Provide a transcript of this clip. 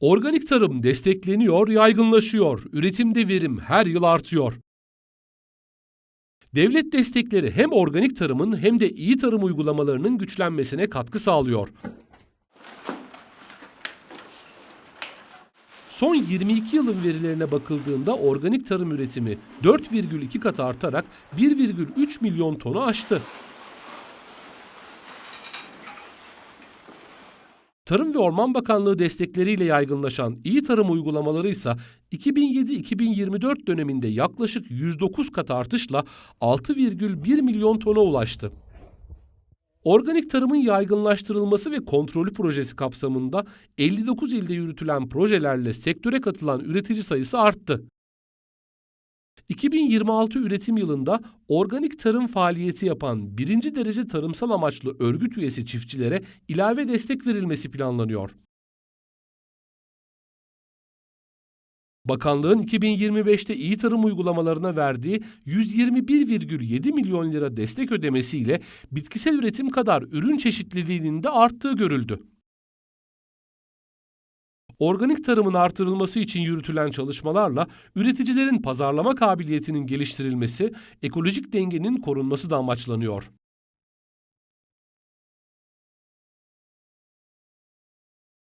Organik tarım destekleniyor, yaygınlaşıyor. Üretimde verim her yıl artıyor. Devlet destekleri hem organik tarımın hem de iyi tarım uygulamalarının güçlenmesine katkı sağlıyor. Son 22 yılın verilerine bakıldığında organik tarım üretimi 4,2 kat artarak 1,3 milyon tonu aştı. Tarım ve Orman Bakanlığı destekleriyle yaygınlaşan iyi tarım uygulamaları ise 2007-2024 döneminde yaklaşık 109 kat artışla 6,1 milyon tona ulaştı. Organik tarımın yaygınlaştırılması ve kontrolü projesi kapsamında 59 ilde yürütülen projelerle sektöre katılan üretici sayısı arttı. 2026 üretim yılında organik tarım faaliyeti yapan birinci derece tarımsal amaçlı örgüt üyesi çiftçilere ilave destek verilmesi planlanıyor. Bakanlığın 2025'te iyi tarım uygulamalarına verdiği 121,7 milyon lira destek ödemesiyle bitkisel üretim kadar ürün çeşitliliğinin de arttığı görüldü. Organik tarımın artırılması için yürütülen çalışmalarla üreticilerin pazarlama kabiliyetinin geliştirilmesi, ekolojik dengenin korunması da amaçlanıyor.